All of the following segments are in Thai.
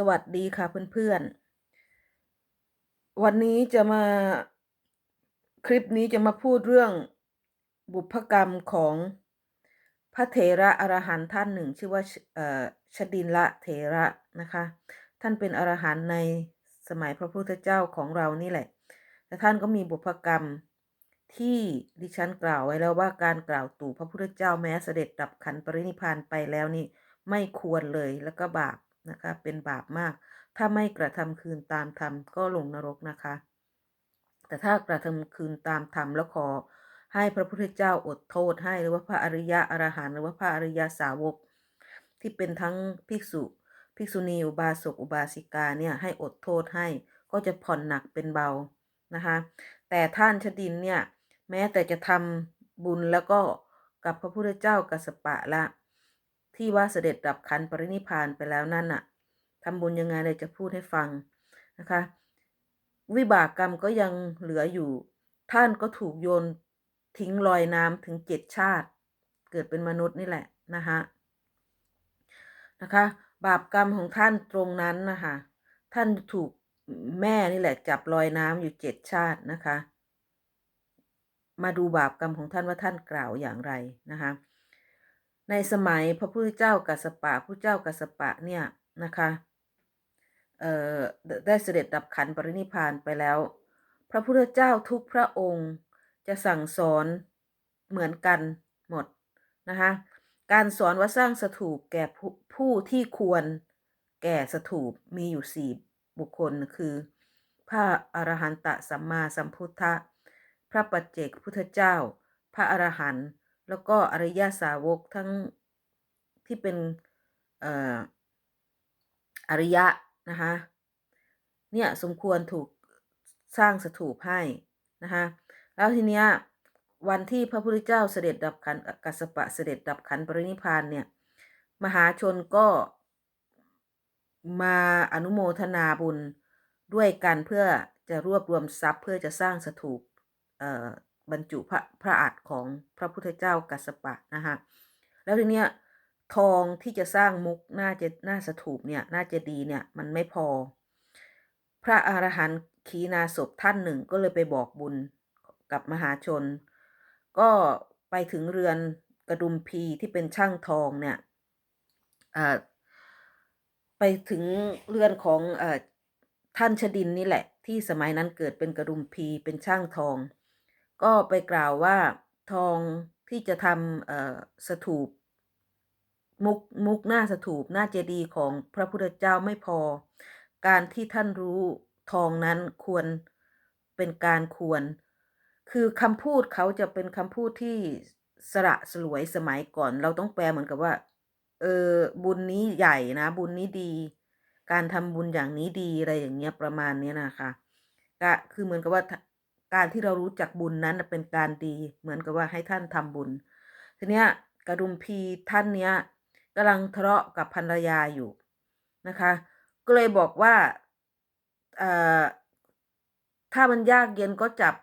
สวัสดีค่ะเพื่อนๆ วันนี้จะมาคลิปนี้จะมาพูดเรื่องบุพกรรมของพระเถระอรหันต์ท่านหนึ่ง ชื่อว่าชดินละเถระนะคะ ท่านเป็นอรหันต์ในสมัยพระพุทธเจ้าของเรานี่แหละ แต่ท่านก็มีบุพกรรมที่ดิฉันกล่าวไว้แล้วว่าการกล่าวตู่พระพุทธเจ้าแม้เสด็จดับขันปรินิพพานไปแล้วนี่ไม่ควรเลยแล้วก็บาป นะคะ เป็นบาปมาก ถ้าไม่กระทำคืนตามธรรมก็ลงนรกนะคะ แต่ถ้ากระทำคืนตามธรรมแล้วขอ ให้พระพุทธเจ้าอดโทษให้หรือว่าพระอริยะอรหันต์หรือว่าพระอริยสาวก ที่เป็นทั้งภิกษุภิกษุณีอุบาสกอุบาสิกาเนี่ยให้อดโทษให้ก็จะผ่อนหนักเป็นเบานะคะ แต่ท่านชดินเนี่ยแม้แต่จะทำบุญแล้วก็กับพระพุทธเจ้ากัสปะละ ที่ว่าเสด็จดับขันปรินิพานไปแล้วนั่นน่ะทำบุญยังไงเลยจะพูดให้ฟังนะคะ วิบากกรรมก็ยังเหลืออยู่ ท่านก็ถูกโยนทิ้งลอยน้ำถึงเจ็ดชาติ เกิดเป็นมนุษย์นี่แหละนะคะนะคะ บาปกรรมของท่านตรงนั้นนะคะท่านถูกแม่นี่แหละ จับลอยน้ำอยู่เจ็ดชาตินะคะ มาดูบาปกรรมของท่านว่าท่านกล่าวอย่างไรนะคะ ในสมัยพระพุทธเจ้ากัสปะพระเจ้ากัสปะเนี่ยนะคะได้เสด็จดับขันปรินิพพานไปแล้ว พระพุทธเจ้าทุกพระองค์จะสั่งสอนเหมือนกันหมดนะคะการสอนว่าสร้างสถูปแก่ผู้ที่ควรแก่สถูปมีอยู่สี่บุคคลคือ พระอรหันตสัมมาสัมพุทธะ พระปัจเจกพุทธเจ้า พระอรหันต์ แล้วก็อริยสาวกทั้งที่เป็นอริยะนะคะเนี่ยสมควรถูกสร้างสถูปให้นะคะแล้วทีเนี้ยวันที่พระพุทธเจ้าเสด็จดับขันกัสปะเสด็จดับขันปรินิพานเนี่ยมหาชนก็มาอนุโมทนาบุญด้วยกันเพื่อจะรวบรวมทรัพย์เพื่อจะสร้างสถูป บรรจุพระพระอัฐของพระพุทธเจ้ากัสปะนะคะแล้วทีเนี้ยทองที่จะสร้างมุกน่าจะน่าสถูปเนี่ยน่าจะดีเนี่ยมันไม่พอ พระอรหันต์ขีนาศพท่านหนึ่งก็เลยไปบอกบุญกับมหาชน ก็ไปถึงเรือนกระดุมพีที่เป็นช่างทองเนี่ยไปถึงเรือนของอท่านชดินนี่แหละ ที่สมัยนั้นเกิดเป็นกระดุมพีเป็นช่างทอง ก็ไปกล่าวว่าทองที่จะทำสถูปมุกมุกหน้าสถูปหน้าเจดีย์ของพระพุทธเจ้าไม่พอ การที่ท่านรู้ทองนั้นควรเป็นการควร คือคำพูดเขาจะเป็นคำพูดที่สระสลวยสมัยก่อน เราต้องแปลเหมือนกับว่า เออบุญนี้ใหญ่นะ บุญนี้ดี การทำบุญอย่างนี้ดีอะไรอย่างเงี้ยประมาณนี้นะคะก็คือเหมือนกับว่า การที่เรารู้จักบุญนั้นเป็นการดี เหมือนกับว่าให้ท่านทำบุญ ทีเนี้ยกระดุมพีท่านเนี้ยกำลังทะเลาะกับภรรยาอยู่นะคะ ก็เลยบอกว่าถ้ามันยากเย็นก็จับ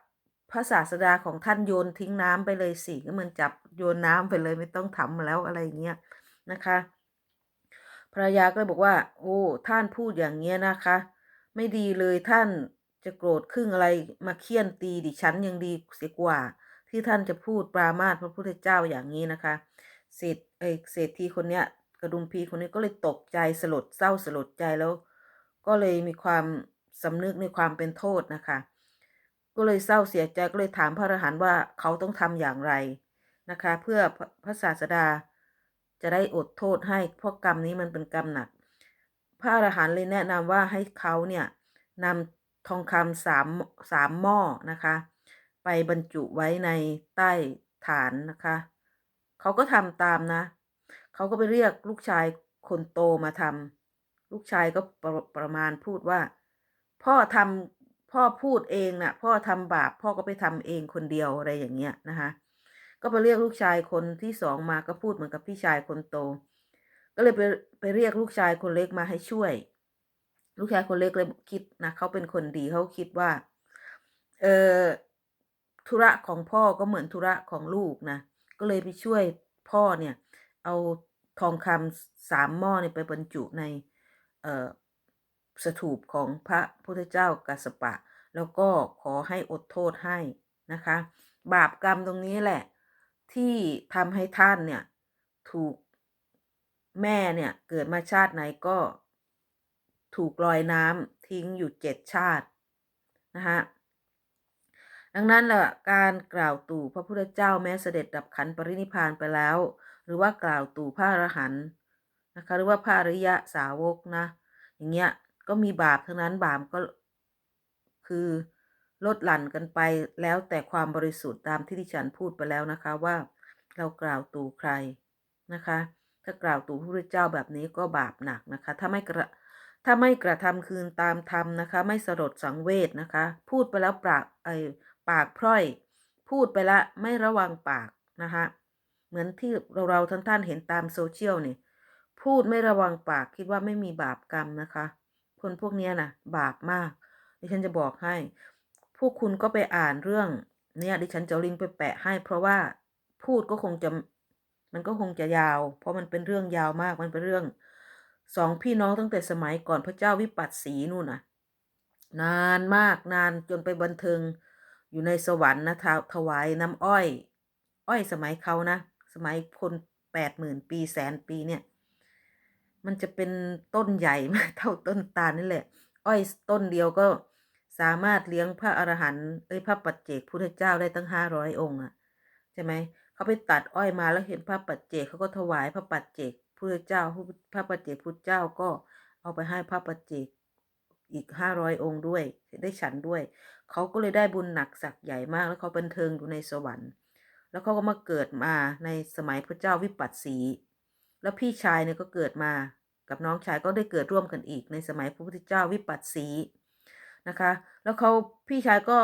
พระศาสดาของท่านโยนทิ้งน้ำไปเลยสิก็เหมือนจับโยนน้ำไปเลยไม่ต้องทำแล้วอะไรเงี้ยนะคะภรรยาก็เลยบอกว่า โอ้ท่านพูดอย่างเงี้ยนะคะ ไม่ดีเลยท่าน จะโกรธครึ่งอะไรมาเคี่ยนตีดิฉันยังดีเสียกว่า ที่ท่านจะพูดปรามาสพระพุทธเจ้าอย่างนี้นะคะเศรษเอเศรษฐีคนเนี้ยกระดุมพีคนนี้ก็เลยตกใจสลดเศร้าสลดใจแล้ว ก็เลยมีความสำนึกในความเป็นโทษนะคะ ก็เลยเศร้าเสียใจก็เลยถามพระอรหันต์ว่าเขาต้องทำอย่างไรนะคะ เพื่อพระศาสดาจะได้อดโทษให้เพราะกรรมนี้มันเป็นกรรมหนัก พระอรหันต์เลยแนะนำว่าให้เขาเนี่ยนำ ทองคำสามสามหม้อนะคะ ไปบรรจุไว้ในใต้ฐานนะคะ เขาก็ทำตามนะ เขาก็ไปเรียกลูกชายคนโตมาทำลูกชายก็ประประมาณพูดว่า พ่อทำพ่อพูดเองนะ่ะ พ่อทำบาปพ่อก็ไปทำเองคนเดียวอะไรอย่างเงี้ยนะคะก็ไปเรียกลูกชายคนที่สองมาก็พูดเหมือนกับพี่ชายคนโต ก็เลยไปไปเรียกลูกชายคนเล็กมาให้ช่วย ลูกชายคนเล็กเลยคิดนะเขาเป็นคนดีเขาคิดว่า เออธุระของพ่อก็เหมือนธุระของลูกนะก็เลยไปช่วยพ่อเนี่ย เอาทองคำสามหม้อเนี่ยไปบรรจุในเออสถูปของพระพุทธเจ้ากัสสปะ แล้วก็ขอให้อดโทษให้นะคะ บาปกรรมตรงนี้แหละ ที่ทำให้ท่านเนี่ย ถูกแม่เนี่ย เกิดมาชาติไหนก็ ถูกลอยน้ำทิ้งอยู่เจ็ดชาตินะคะดังนั้นแหละการกล่าวตู่พระพุทธเจ้าแม้เสด็จดับขันปรินิพานไปแล้ว หรือว่ากล่าวตู่พระอรหันต์นะคะหรือว่าพระอริยะสาวกนะ อย่างเงี้ยก็มีบาปทั้งนั้นบาปก็คือลดหลั่นกันไปแล้วแต่ความบริสุทธิ์ตามที่ที่ฉันพูดไปแล้วนะคะว่าเรากล่าวตู่ใครนะคะ ถ้ากล่าวตู่พระพุทธเจ้าแบบนี้ก็บาปหนักนะคะ ถ้าไม่กระ ถ้าไม่กระทำคืนตามธรรมนะคะ ไม่สลดสังเวชนะคะ พูดไปแล้วปากไอปากพร่อย พูดไปละไม่ระวังปากนะคะเหมือนที่เราเราท่านท่านเห็นตามโซเชียลนี่พูดไม่ระวังปากคิดว่าไม่มีบาปกรรมนะคะ คนพวกนี้นะบาปมากดิฉันจะบอกให้ พวกคุณก็ไปอ่านเรื่อง เนี่ยดิฉันจะลิงก์ไปแปะให้ เพราะว่าพูดก็คงจะมันก็คงจะยาว เพราะมันเป็นเรื่องยาวมากมันเป็นเรื่อง สองพี่น้องตั้งแต่สมัยก่อนพระเจ้าวิปัสสีนู่นน่ะ นานมากนานจนไปบันเทิงอยู่ในสวรรค์นะถถวายน้ำอ้อย อ้อยสมัยเขานะ สมัยคนแปดหมื่นปีแสนปีเนี่ย มันจะเป็นต้นใหญ่มาเท่าต้นตาลนี่แหละ อ้อยต้นเดียวก็สามารถเลี้ยงพระอรหันต์เอ้ยพระปัจเจกพุทธเจ้าได้ตั้งห้าร้อยองค์อะใช่ไหมเขาไปตัดอ้อยมาแล้วเห็นพระปัจเจกเขาก็ถวายพระปัจเจก พุทธเจ้าพระปัจเจกพุทธเจ้าก็เอาไปให้พระปัจเจกอีกห้าร้อยองค์ด้วย ได้ฉันด้วย เขาก็เลยได้บุญหนักสักใหญ่มาก แล้วเขาบันเทิงอยู่ในสวรรค์ แล้วเขาก็มาเกิดมาในสมัยพระเจ้าวิปัสสี แล้วพี่ชายเนี่ยก็เกิดมากับน้องชายก็ได้เกิดร่วมกันอีกในสมัยพระพุทธเจ้าวิปัสสีนะคะ แล้วเขาพี่ชายก็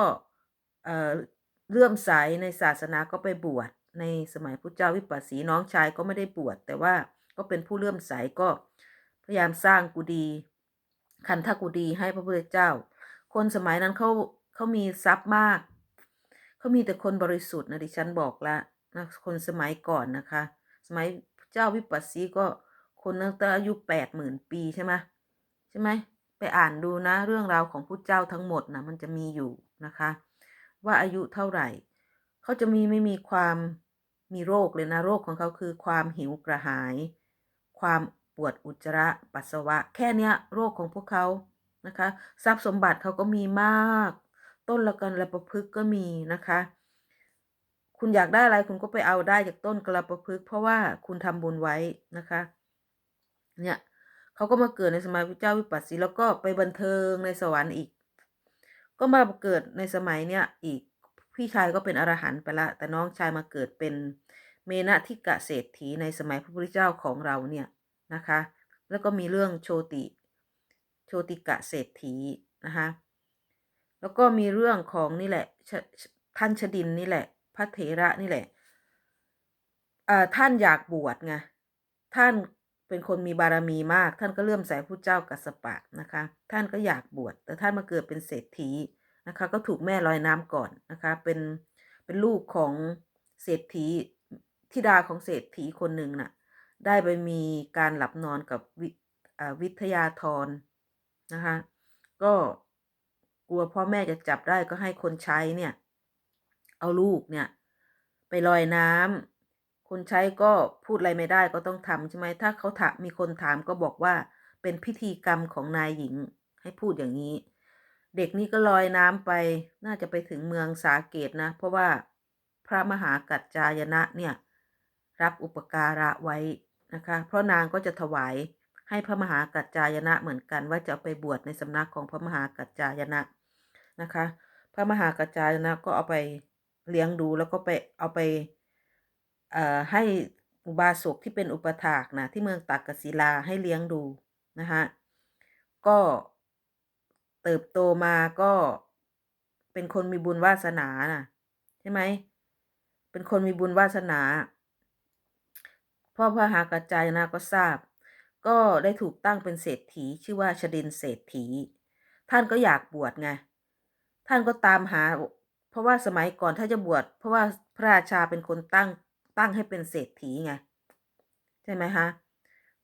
เอ่อเลื่อมใสในศาสนาก็ไปบวชในสมัยพระเจ้าวิปัสสีน้องชายก็ไม่ได้บวชแต่ว่า ก็เป็นผู้เลื่อมใสก็พยายามสร้างกุฏิคันธกุฏิให้พระพุทธเจ้า คนสมัยนั้นเขาเขามีทรัพย์มาก เขามีแต่คนบริสุทธิ์นะดิฉันบอกแล้วนะคนสมัยก่อนนะคะ สมัยเจ้าวิปัสสีก็คนตั้งแต่อายุแปดหมื่นปีใช่ไหมใช่ไหมไปอ่านดูนะเรื่องราวของผู้เจ้าทั้งหมดนะมันจะมีอยู่นะคะ ว่าอายุเท่าไหร่ เขาจะมีไม่มีความมีโรคเลยนะ โรคของเขาคือความหิวกระหาย ความปวดอุจจาระปัสสาวะ แค่เนี้ยโรคของพวกเขานะคะ ทรัพย์สมบัติเขาก็มีมาก ต้นละกันละประพฤกก็มีนะคะ คุณอยากได้อะไรคุณก็ไปเอาได้จากต้นกระประพฤกเพราะว่าคุณทำบุญไว้นะคะ เนี่ยเขาก็มาเกิดในสมัยพระเจ้าวิปัสสีแล้วก็ไปบันเทิงในสวรรค์อีก ก็มาเกิดในสมัยเนี้ยอีกพี่ชายก็เป็นอรหันต์ไปละ แต่น้องชายมาเกิดเป็น เมนะทิกะเศรษฐีในสมัยพระพุทธเจ้าของเราเนี่ยนะคะ แล้วก็มีเรื่องโชติ โชติกะเศรษฐีนะคะแล้วก็มีเรื่องของนี่แหละท่านชดินนี่แหละ พระเถระนี่แหละท่านอยากบวชไงท่านเป็นคนมีบารมีมาก ท่านก็เลื่อมใสผู้เจ้ากัสปะนะคะ ท่านก็อยากบวชแต่ท่านมาเกิดเป็นเศรษฐีนะคะ ก็ถูกแม่ลอยน้ำก่อนนะคะ เป็นเป็นลูกของเศรษฐี ธิดาของเศรษฐีคนหนึ่งน่ะ ได้ไปมีการหลับนอนกับววิทยาธรนะคะ ก็กลัวพ่อแม่จะจับได้ก็ให้คนใช้เนี่ย เอาลูกเนี่ย ไปลอยน้ำคนใช้ก็พูดอะไรไม่ได้ก็ต้องทำใช่ไหมถ้าเขาถามมีคนถามก็บอกว่าเป็นพิธีกรรมของนายหญิงให้พูดอย่างนี้ เด็กนี่ก็ลอยน้ำไป น่าจะไปถึงเมืองสาเกตนะ เพราะว่าพระมหากัจจายนะเนี่ย รับอุปการะไว้นะคะ เพราะนางก็จะถวายให้พระมหากัจจายนะเหมือนกัน ว่าจะไปบวชในสำนักของพระมหากัจจายนะนะคะ พระมหากัจจายนะก็เอาไปเลี้ยงดูแล้วก็ไปเอาไปให้อุบาสกที่เป็นอุปถากนะที่เมืองตากศิลาให้เลี้ยงดูนะคะก็เติบโตมาก็เป็นคนมีบุญวาสนานะใช่ไหมเป็นคนมีบุญวาสนา พ่อพระหากระจายนะก็ทราบ ก็ได้ถูกตั้งเป็นเศรษฐีชื่อว่าชดินเศรษฐี ท่านก็อยากบวชไง ท่านก็ตามหา เพราะว่าสมัยก่อนถ้าจะบวชเพราะว่าพระราชาเป็นคนตั้งตั้งให้เป็นเศรษฐีไงใช่ไหมฮะ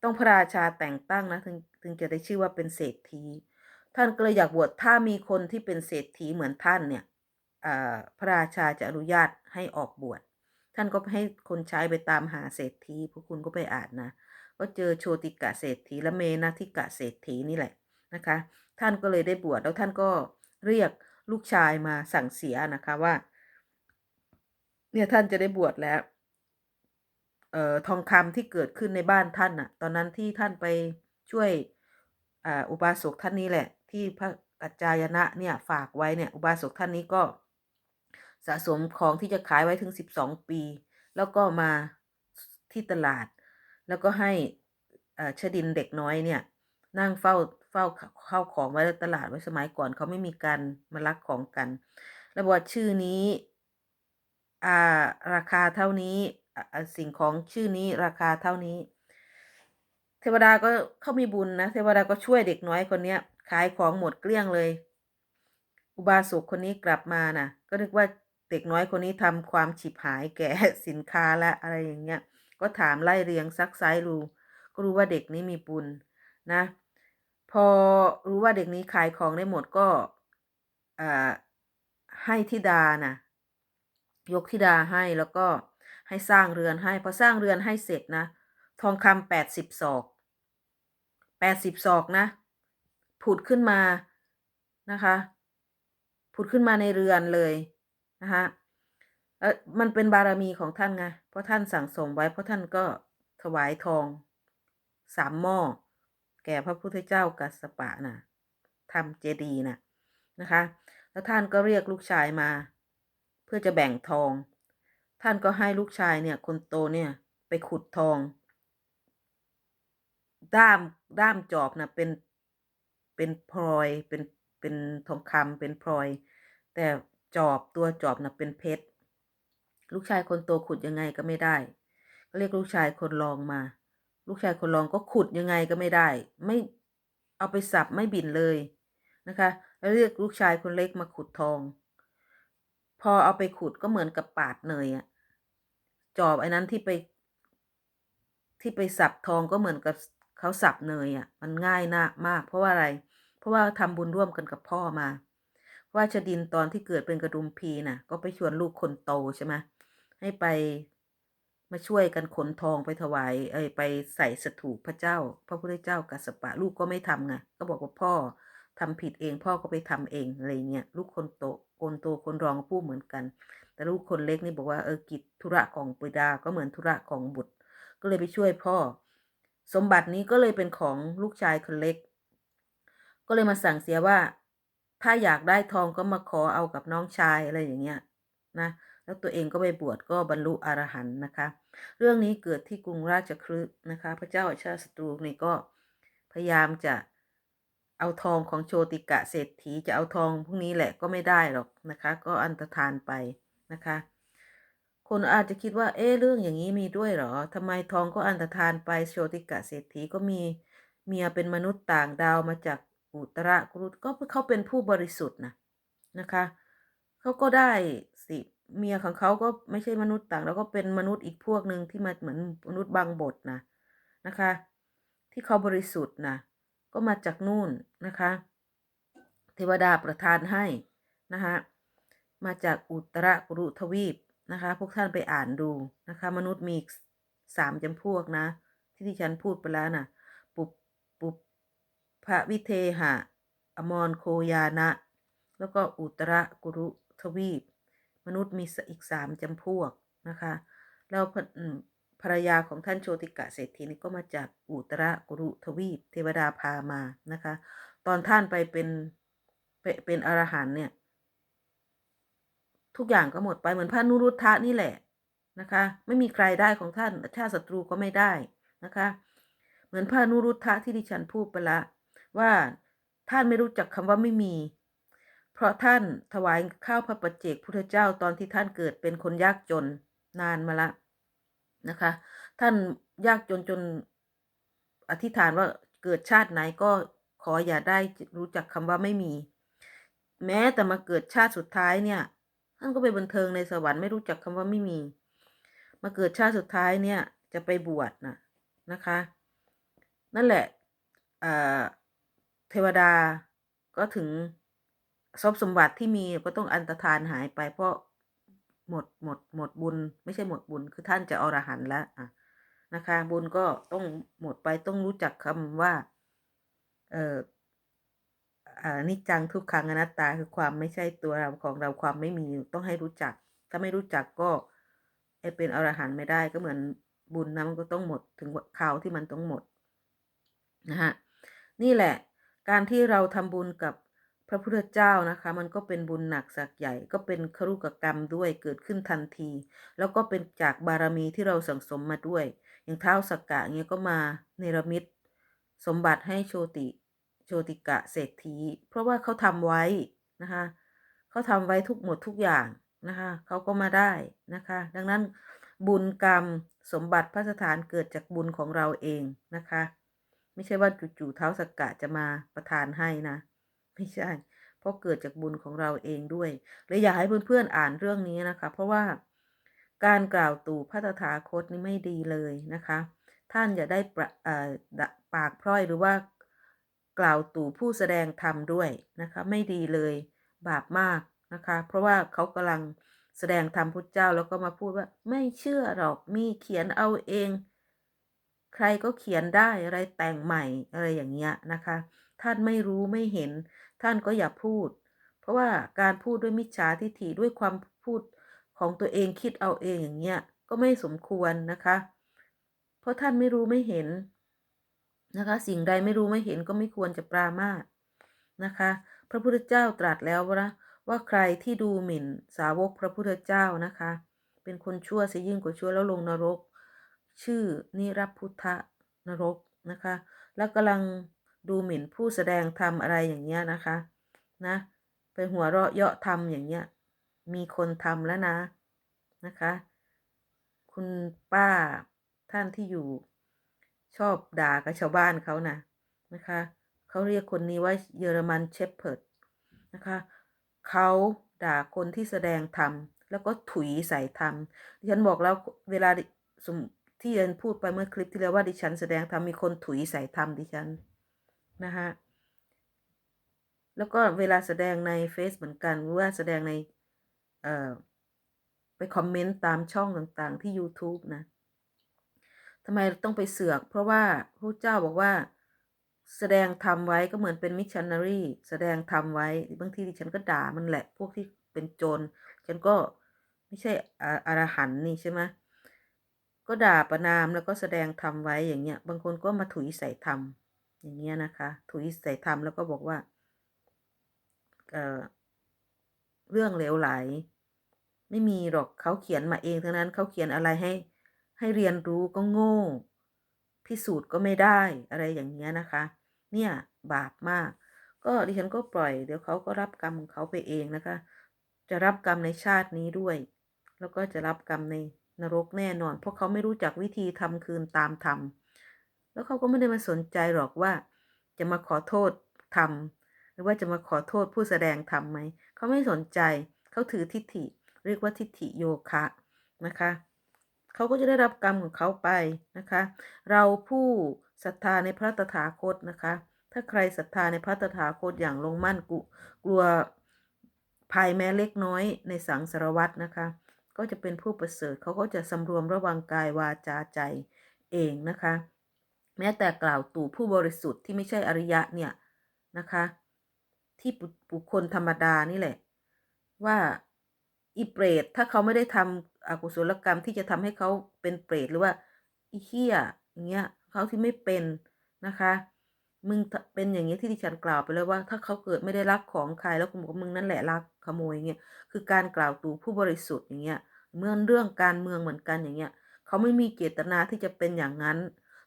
ต้องพระราชาแต่งตั้งนะถึงถึงจะได้ชื่อว่าเป็นเศรษฐี ท่านก็เลยอยากบวชถ้ามีคนที่เป็นเศรษฐีเหมือนท่านเนี่ยพระราชาจะอนุญาตให้ออกบวช ท่านก็ให้คนใช้ไปตามหาเศรษฐีพวกคุณก็ไปอ่านนะ ก็เจอโชติกะเศรษฐีและเมนาธิกะเศรษฐีนี่แหละนะคะ ท่านก็เลยได้บวชแล้วท่านก็เรียกลูกชายมาสั่งเสียนะคะว่า เนี่ยท่านจะได้บวชแล้วเอ่อทองคำที่เกิดขึ้นในบ้านท่านน่ะตอนนั้นที่ท่านไปช่วยอุบาสกท่านนี้แหละ ที่พระกัจจายนะเนี่ยฝากไว้เนี่ยอุบาสกท่านนี้ก็ สะสมของที่จะขายไว้ถึงสิบสองปี แล้วก็มาที่ตลาด แล้วก็ให้อ่าชดินเด็กน้อยเนี่ย นั่งเฝ้าเฝ้าเข้าของไว้ในตลาดไว้สมัยก่อนเขาไม่มีการมาลักของกันแล้วบอกว่าชื่อนี้อ่าราคาเท่านี้สิ่งของชื่อนี้ราคาเท่านี้ เทวดาก็เขามีบุญนะ เทวดาก็ช่วยเด็กน้อยคนเนี้ย ขายของหมดเกลี้ยงเลย อุบาสกคนนี้กลับมานะ่ะ ก็นึกว่า เด็กน้อยคนนี้ทำความฉิบหายแก่สินค้าและอะไรอย่างเงี้ย ก็ถามไล่เรียงซักไซรู้ก็รู้ว่าเด็กนี้มีบุญนะ พอรู้ว่าเด็กนี้ขายของได้หมดก็ให้ธิดานะยกธิดาให้แล้วก็ให้สร้างเรือนให้พอสร้างเรือนให้เสร็จนะ ทองคำแปดสิบศอกแปดสิบศอกนะ ผุดขึ้นมานะคะ ผุดขึ้นมาในเรือนเลย นะคะเออมันเป็นบารมีของท่านไงเพราะท่านสั่งสมไว้ เพราะท่านก็ถวายทองสามหม้อแก่พระพุทธเจ้ากัสปะนะทำเจดีย์นะนะคะ แล้วท่านก็เรียกลูกชายมา เพื่อจะแบ่งทอง ท่านก็ให้ลูกชายเนี่ยคนโตเนี่ยไปขุดทอง ด้ามด้ามจอบนะเป็นเป็นพลอยเป็นเป็นทองคำเป็นพลอย แต่ จอบตัวจอบนะเป็นเพชร ลูกชายคนโตขุดยังไงก็ไม่ได้ ก็เรียกลูกชายคนรองมา ลูกชายคนรองก็ขุดยังไงก็ไม่ได้ ไม่เอาไปสับไม่บินเลยนะคะแล้วเรียกลูกชายคนเล็กมาขุดทอง พอเอาไปขุดก็เหมือนกับปาดเนยอะจอบไอ้นั้นที่ไป ที่ไปสับทองก็เหมือนกับเขาสับเนยอะมันง่ายนะมาก เพราะว่าอะไร เพราะว่าทำบุญร่วมกันกับพ่อมา ว่าชดินตอนที่เกิดเป็นกระดุมพีน่ะ ก็ไปชวนลูกคนโตใช่ไหมให้ไปมาช่วยกันขนทองไปถวาย เอ้ยไปใส่สถูปพระเจ้า พระพุทธเจ้ากัสสปะ ลูกก็ไม่ทำไงก็บอกว่าพ่อทำผิดเองพ่อก็ไปทำเองอะไรเงี้ยลูกคนโตคนโตคนรองพูดเหมือนกัน แต่ลูกคนเล็กนี่บอกว่าเออกิจธุระของปิดาก็เหมือนธุระของบุตร ก็เลยไปช่วยพ่อ สมบัตินี้ก็เลยเป็นของลูกชายคนเล็ก ก็เลยมาสั่งเสียว่า ถ้าอยากได้ทองก็มาขอเอากับน้องชายอะไรอย่างเงี้ยนะแล้วตัวเองก็ไปบวชก็บรรลุอรหันต์นะคะ เรื่องนี้เกิดที่กรุงราชคฤห์นะคะ พระเจ้าอาชาติศัตรูนี่ก็พยายามจะเอาทองของโชติกะเศรษฐีจะเอาทองพวกนี้แหละก็ไม่ได้หรอกนะคะ ก็อันตรธานไปนะคะ คนอาจจะคิดว่าเอ๊เรื่องอย่างนี้มีด้วยหรอทำไมทองก็อันตรธานไปโชติกะเศรษฐีก็มีเมียเป็นมนุษย์ต่างดาวมาจาก อุตรกุรุก็เขาเป็นผู้บริสุทธิ์นะนะคะเขาก็ได้สิเมียของเขาก็ไม่ใช่มนุษย์ต่าง แล้วก็เป็นมนุษย์อีกพวกหนึ่งที่มาเหมือนมนุษย์บางบทนะนะคะ ที่เขาบริสุทธิ์นะก็มาจากนู่นนะคะ เทวดาประทานให้นะคะมาจากอุตรกุรุทวีปนะคะ พวกท่านไปอ่านดูนะคะ มนุษย์มีสามจำพวกนะ ที่ที่ฉันพูดไปแล้วนะปุบปุบ พระวิเทหะ อมรโคยานะ แล้วก็อุตรกุรุทวีป มนุษย์มีอีกสามจำพวกนะคะ แล้วภรรยาของท่านโชติกะเศรษฐีนี่ก็มาจากอุตรกุรุทวีป เทวดาพามานะคะ ตอนท่านไปเป็นเป็นอรหันเนี่ย ทุกอย่างก็หมดไปเหมือนพระนุรุทธะนี่แหละนะคะ ไม่มีใครได้ของท่านชาติศัตรูก็ไม่ได้นะคะ เหมือนพระนุรุทธะที่ดิฉันพูดไปละ ว่าท่านไม่รู้จักคำว่าไม่มี เพราะท่านถวายข้าวพระปัจเจกพุทธเจ้าตอนที่ท่านเกิดเป็นคนยากจนนานมาละนะคะ ท่านยากจนจนอธิษฐานว่าเกิดชาติไหนก็ขออย่าได้รู้จักคำว่าไม่มี แม้แต่มาเกิดชาติสุดท้ายเนี่ยท่านก็ไปบันเทิงในสวรรค์ไม่รู้จักคำว่าไม่มี มาเกิดชาติสุดท้ายเนี่ยจะไปบวชนะนะคะ นั่นแหละ เทวดาก็ถึงทรัพย์สมบัติที่มีก็ต้องอันตรธานหายไป เพราะหมดหมดหมดบุญ ไม่ใช่หมดบุญ คือท่านจะอรหันต์แล้วอะนะคะ บุญก็ต้องหมดไปต้องรู้จักคำว่า เอ่ออนิจจังทุกขังอนัตตาคือความไม่ใช่ตัวเราของเราความไม่มีต้องให้รู้จัก ถ้าไม่รู้จักก็เป็นอรหันต์ไม่ได้ก็เหมือนบุญนะมันก็ต้องหมดถึงคราวที่มันต้องหมดนะฮะนี่แหละ การที่เราทำบุญกับพระพุทธเจ้านะคะ มันก็เป็นบุญหนักสักใหญ่ ก็เป็นครุกกรรมด้วยเกิดขึ้นทันที แล้วก็เป็นจากบารมีที่เราสั่งสมมาด้วย อย่างเท้าสักกะเงี้ยก็มาเนรมิตสมบัติให้โชติโชติกะเศรษฐี เพราะว่าเขาทำไว้นะคะเขาทำไว้ทุกหมดทุกอย่างนะคะเขาก็มาได้นะคะ ดังนั้นบุญกรรมสมบัติพระสถานเกิดจากบุญของเราเองนะคะ ไม่ใช่ว่าจู่ๆเท้าสกกะจะมาประทานให้นะ ไม่ใช่ เพราะเกิดจากบุญของเราเองด้วยเลยอยากให้เพื่อนๆอ่านเรื่องนี้นะคะ เพราะว่าการกล่าวตู่พระตถาคตนี่ไม่ดีเลยนะคะ ท่านอย่าได้ปากพร่อยหรือว่ากล่าวตู่ผู้แสดงธรรมด้วยนะคะ ไม่ดีเลยบาปมากนะคะ เพราะว่าเขากำลังแสดงธรรมพุทธเจ้าแล้วก็มาพูดว่าไม่เชื่อหรอกมีเขียนเอาเอง ใครก็เขียนได้อะไรแต่งใหม่อะไรอย่างเงี้ยนะคะ ท่านไม่รู้ไม่เห็น ท่านก็อย่าพูด เพราะว่าการพูดด้วยมิจฉาทิฐิด้วยความพูดของตัวเองคิดเอาเองอย่างเงี้ยก็ไม่สมควรนะคะ เพราะท่านไม่รู้ไม่เห็นนะคะ สิ่งใดไม่รู้ไม่เห็นก็ไม่ควรจะปรามาสนะคะ พระพุทธเจ้าตรัสแล้วว่าว่าใครที่ดูหมิ่นสาวกพระพุทธเจ้านะคะ เป็นคนชั่วเสียยิ่งกว่าชั่วแล้วลงนรก ชื่อนิรพุทธนรกนะคะ แล้วกำลังดูหมิ่นผู้แสดงธรรมอะไรอย่างเงี้ยนะคะนะเป็นหัวเราะเยาะธรรมอย่างเงี้ยมีคนทำแล้วนะนะคะ คุณป้าท่านที่อยู่ชอบด่ากับชาวบ้านเขานะนะคะเขาเรียกคนนี้ว่าเยอรมันเชฟเพิร์ดนะคะเขาด่าคนที่แสดงธรรมแล้วก็ถุยใส่ธรรมดิฉันบอกแล้วเวลาสม ที่ดิฉันพูดไปเมื่อคลิปที่แล้วว่าดิฉันแสดงธรรมมีคนถุยใส่ธรรมดิฉันนะคะแล้วก็เวลาแสดงในเฟซเหมือนกันหรือว่าแสดงในเอ่อไปคอมเมนต์ตามช่องต่างๆ ที่ YouTube นะทำไมต้องไปเสือก เพราะว่าพระเจ้าบอกว่าแสดงทำไว้ก็เหมือนเป็นมิชชันนารีแสดงทำไว้บางทีดิฉันก็ด่ามันแหละ พวกที่เป็นโจรฉันก็ไม่ใช่อรหันนี่ใช่ไหม ก็ด่าประนามแล้วก็แสดงทำไว้อย่างเงี้ย บางคนก็มาถุยใส่ธรรมอย่างเงี้ยนะคะ ถุยใส่ธรรมแล้วก็บอกว่าเอ่อเรื่องเลวไหล ไม่มีหรอกเขาเขียนมาเองทั้งนั้นเขาเขียนอะไรให้ ให้เรียนรู้ก็โง่ พิสูจน์ก็ไม่ได้อะไรอย่างเงี้ยนะคะ เนี่ยบาปมาก ก็ดิฉันก็ปล่อยเดี๋ยวเขาก็รับกรรมของเขาไปเองนะคะ จะรับกรรมในชาตินี้ด้วย แล้วก็จะรับกรรมใน นรกแน่นอน เพราะเขาไม่รู้จักวิธีทำคืนตามธรรม แล้วเขาก็ไม่ได้มาสนใจหรอกว่า จะมาขอโทษทำหรือว่าจะมาขอโทษผู้แสดงธรรมไหม เขาไม่สนใจ เขาถือทิฏฐิ เรียกว่าทิฏฐิโยคะนะคะ เขาก็จะได้รับกรรมของเขาไปนะคะ เราผู้ศรัทธาในพระตถาคตนะคะ ถ้าใครศรัทธาในพระตถาคตอย่างลงมั่นกุกลัวภัยแม้เล็กน้อยในสังสารวัตรนะคะ ก็จะเป็นผู้ประเสริฐเขาก็จะสำรวมระวังกายวาจาใจเองนะคะ แม้แต่กล่าวตู่ผู้บริสุทธิ์ที่ไม่ใช่อริยะเนี่ยนะคะ ที่บุคคลธรรมดานี่แหละ ว่าอีเปรตถ้าเขาไม่ได้ทำอกุศลกรรมที่จะทำให้เขาเป็นเปรตหรือว่าอีเหี้ยอย่างเงี้ยเขาที่ไม่เป็นนะคะ มึงเป็นอย่างเงี้ยที่ดิฉันกล่าวไปแล้วว่า ถ้าเขาเกิดไม่ได้รักของใครแล้วคุณบอกมึงนั่นแหละรักขโมยเงี้ยคือการกล่าวตู่ผู้บริสุทธิ์อย่างเงี้ยเมื่อเรื่องการเมืองเหมือนกันอย่างเงี้ยเขาไม่มีเจตนาที่จะเป็นอย่างนั้น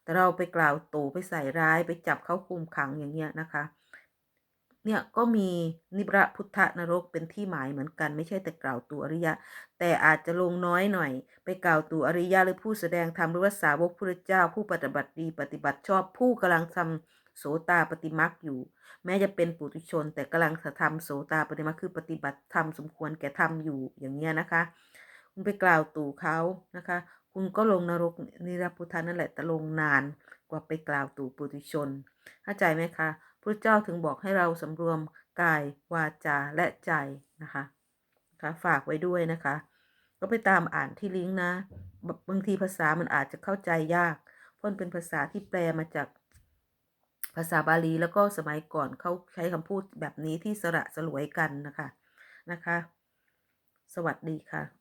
แต่เราไปกล่าวตู่ไปใส่ร้ายไปจับเขาคุมขังอย่างเงี้ยนะคะ เนี่ยก็มีนิบระพุทธนรกเป็นที่หมายเหมือนกัน ไม่ใช่แต่กล่าวตัวอริยะ แต่อาจจะลงน้อยหน่อย ไปกล่าวตัวอริยะหรือผู้แสดงธรรมหรือว่าสาวกพระเจ้าผู้ปฏิบัติดีปฏิบัติชอบผู้กำลังทำ โสตาปฏิมักอยู่ แม้จะเป็นปุถุชน แต่กำลังธรรโสตาปฏิมักคือปฏิบัติธรรมสมควรแก่ธรรมอยู่อย่างเงี้ยนะคะ คุณไปกล่าวตู่เขานะคะ คุณก็ลงนรกนิรพุทธานั่นแหละแต่ลงนานกว่าไปกล่าวตู่ปุถุชน เข้าใจไหมคะพระเจ้าถึงบอกให้เราสำรวมกายวาจาและใจนะคะคะฝากไว้ด้วยนะคะ ก็ไปตามอ่านที่ลิงก์นะ บางทีภาษามันอาจจะเข้าใจยาก เพราะเป็นภาษาที่แปลมาจาก ภาษาบาลีแล้วก็สมัยก่อนเขาใช้คำพูดแบบนี้ที่สระสลวยกันนะคะนะคะ สวัสดีค่ะ